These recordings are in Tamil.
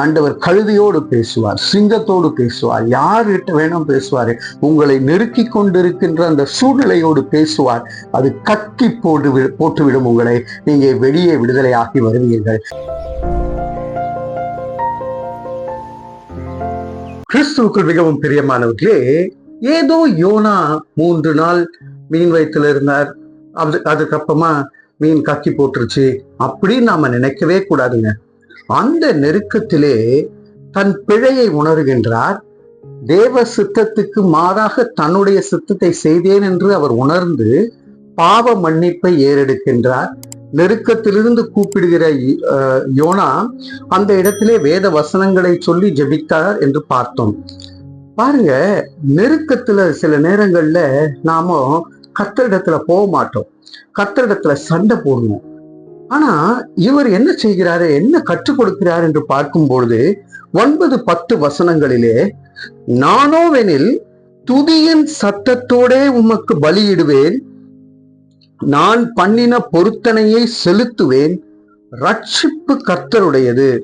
ஆண்டவர் கழுதியோடு பேசுவார் சிங்கத்தோடு பேசுவார் யார்கிட்ட வேணும் பேசுவார் உங்களை நெருக்கி கொண்டிருக்கின்ற அந்த சூழ்நிலையோடு பேசுவார். அது கட்டி போட்டு போட்டுவிடும் உங்களை. நீங்கள் வெளியே விடுதலையாகி வருவீர்கள். கிறிஸ்துவுக்குள் மிகவும் பிரியமானவர்களே ஏதோ யோனா மூன்று நாள் மீன் வயிற்றுல இருந்தார். அது அதுக்கப்புறமா மீன் கக்கி போட்டுருச்சு. அப்படின்னு நாம நினைக்கவே கூடாதுங்க. அந்த நெருக்கத்திலே தன் பிழையை உணர்கின்றார். தேவ சித்தத்துக்கு மாறாக தன்னுடைய சித்தத்தை செய்தேன் என்று அவர் உணர்ந்து பாவ மன்னிப்பை ஏறெடுக்கின்றார். நெருக்கத்திலிருந்து கூப்பிடுகிற யோனா அந்த இடத்திலே வேத வசனங்களை சொல்லி ஜெபித்தார் என்று பார்த்தோம். பாருங்க நெருக்கத்துல சில நேரங்கள்ல நாம கத்தரிடத்துல போக மாட்டோம். கத்தரிடத்துல சண்டை போடுவோம். ஆனா இவர் என்ன செய்கிறாரு என்ன கற்றுக் கொடுக்கிறார் என்று பார்க்கும் பொழுது ஒன்பது பத்து வசனங்களிலே நானோவெனில் துதியின் சத்தத்தோடே உமக்கு பலியிடுவேன். நான் பண்ணின பொருத்தனையை செலுத்துவேன். ரட்சிப்பு கர்த்தருடையது.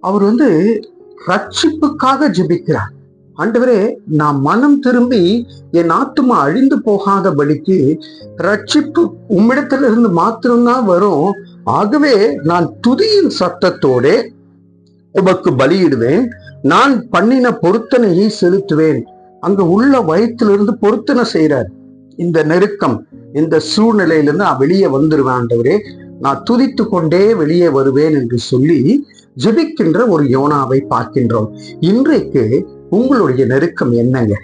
அவர் வந்து ரட்சிப்புக்காக ஜெபிக்கிறார். ஆண்டவரே நான் மனம் திரும்பி என் ஆத்துமா அழிந்து போகாதபடிக்கு ரட்சிப்பு உம்மிடத்திலிருந்து மாத்திரம்தான் வரும். ஆகவே நான் துதியின் சத்தத்தோட உமக்கு பலியிடுவேன். நான் பண்ணின பொருத்தனையை செலுத்துவேன். அங்க உள்ள வயத்திலிருந்து பொருத்தனை செய்யறார் இந்த நெருக்கம் இந்த சூழ்நிலையிலிருந்து நான் வெளியே வந்துருவேன் ஆண்டவரே. நான் துதித்து கொண்டே வெளியே வருவேன் என்று சொல்லி ஜெபிக்கின்ற ஒரு யோனாவை பார்க்கின்றோம். இன்றைக்கு உங்களுடைய நெருக்கம் என்னங்க?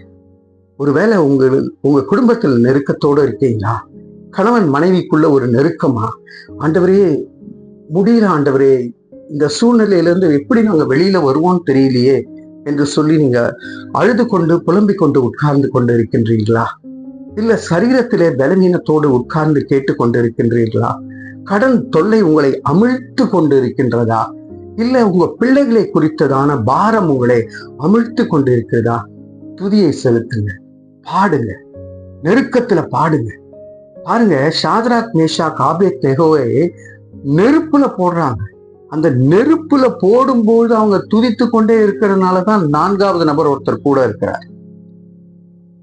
ஒருவேளை உங்க உங்க குடும்பத்தில் நெருக்கத்தோடு இருக்கீங்களா? கணவன் மனைவிக்குள்ள ஒரு நெருக்கமா? ஆண்டவரே முடியல ஆண்டவரே இந்த சூழ்நிலையிலிருந்து எப்படி நாங்கள் வெளியில வருவோம்னு தெரியலையே என்று சொல்லி நீங்க அழுது கொண்டு புலம்பிக் கொண்டு உட்கார்ந்து கொண்டு இருக்கின்றீங்களா இல்ல சரீரத்திலே பலவீனத்தோடு உட்கார்ந்து கேட்டு கொண்டு இருக்கின்றீர்களா கடன் தொல்லை உங்களை அமிழ்த்து கொண்டு இருக்கின்றதா இல்ல உங்க பிள்ளைகளை குறித்ததான பாரம் உங்களை அமிழ்த்து கொண்டு இருக்கிறதா துதியை செலுத்துங்க. பாடுங்க. நெருக்கத்துல பாடுங்க. பாருங்க ஷாத்ராக் மேஷா காபே தெகோவை நெருப்புல போடுறாங்க. அந்த நெருப்புல போடும்போது அவங்க துதித்து கொண்டே இருக்கிறதுனாலதான் நான்காவது நபர் ஒருத்தர் கூட இருக்கிறார்.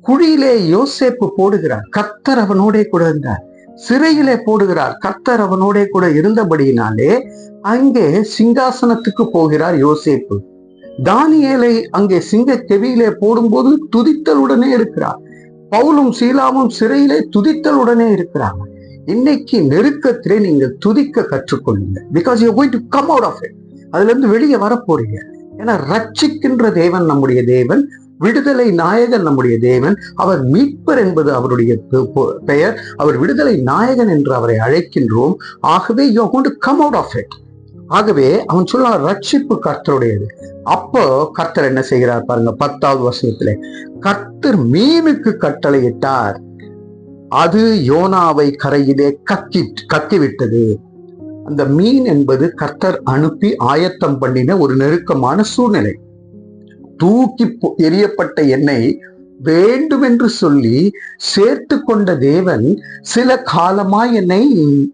குழியிலே யோசேப்பு போடுகிறார். கத்தர் அவனோட கூட இருந்தார். சிறையிலே போடுகிறார். கர்த்தர் அவனோட கூட இருந்தபடியினாலே அங்கே சிங்காசனத்துக்கு போகிறார் யோசேப்பு. தானியேலை அங்கே சிங்க கெவியிலே போடும்போது துதித்தலுடனே இருக்கிறார். பவுலும் சீலாவும் சிறையிலே துதித்தலுடனே இருக்கிறாங்க. இன்னைக்கு நெருக்கத்திலே நீங்கள் துதிக்க கற்றுக்கொள்ளுங்க because you going to come out of it அதுல இருந்து வெளியே வரப்போறீங்க. ஏன்னா ரட்சிக்கின்ற தேவன் நம்முடைய தேவன். விடுதலை நாயகன் நம்முடைய தேவன். அவர் மீட்பர் என்பது அவருடைய பெயர். அவர் விடுதலை நாயகன் என்று அவரை அழைக்கின்றோம். ஆகவே you going come out of it ஆகவே அவன் சொல்ல ரட்சிப்பு கர்த்தருடையது. அப்போ கர்த்தர் என்ன செய்கிறார் பாருங்க பத்தாவது வருஷத்துல கர்த்தர் மீனுக்கு கட்டளையிட்டார். அது யோனாவை கரையிலே கக்கி கக்கிவிட்டது. அந்த மீன் என்பது கர்த்தர் அனுப்பி ஆயத்தம் பண்ணின ஒரு நெருக்கமான சூழ்நிலை. தூக்கி எரியப்பட்ட எறியப்பட்ட எண்ணெய் வேண்டுமென்று சொல்லி சேர்த்து கொண்ட தேவன் சில காலமாய் என்னை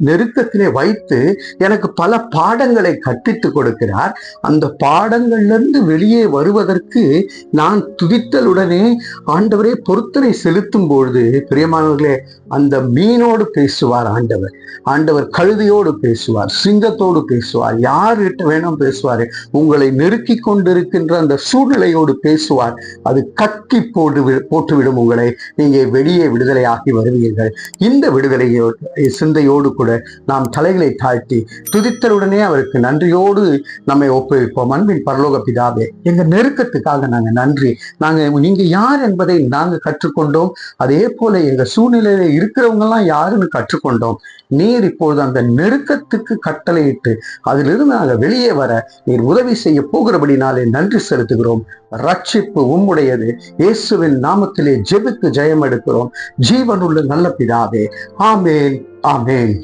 நெருக்கத்திலே வைத்து எனக்கு பல பாடங்களை கற்பித்து கொடுக்கிறார். அந்த பாடங்கள்ல இருந்து வெளியே வருவதற்கு நான் துதித்தலுடனே ஆண்டவரே பொருத்தனை செலுத்தும் பொழுது பிரியமானவர்களே அந்த மீனோடு பேசுவார் ஆண்டவர். ஆண்டவர் கழுதியோடு பேசுவார் சிங்கத்தோடு பேசுவார் யார்கிட்ட வேணும் பேசுவார். உங்களை நெருக்கி கொண்டிருக்கின்ற அந்த சூழ்நிலையோடு பேசுவார். அது கத்தி போடுவது போட்டுவிடும் உங்களை. நீங்கள் வெளியே விடுதலையாகி வருவீர்கள். இந்த விடுதலையோடு சிந்தையோடு கூட நாம் தலைகளை தாழ்த்தி துதித்தலுடனே அவருக்கு நன்றியோடு நம்மை ஒப்புவிப்போம். அன்பின் பரலோக பிதாவே எங்கள் நெருக்கத்துக்காக நாங்கள் நன்றி. நாங்கள் நீங்கள் யார் என்பதை நாங்கள் கற்றுக்கொண்டோம். அதே போல எங்கள் சூழ்நிலையில இருக்கிறவங்கெல்லாம் யாருன்னு கற்றுக்கொண்டோம். நீர் இப்பொழுது அந்த நெருக்கத்துக்கு கட்டளையிட்டு அதிலிருந்து நாங்கள் வெளியே வர நீர் உதவி செய்ய போகிறபடினாலே நன்றி செலுத்துகிறோம். ரட்சிப்பு உம்முடையது. இயேசுவின் நாமத்திலே ஜெபித்து ஜெயம் எடுக்கிறோம் ஜீவனுள்ள நல்ல பிதாவே. ஆமேன் ஆமேன்.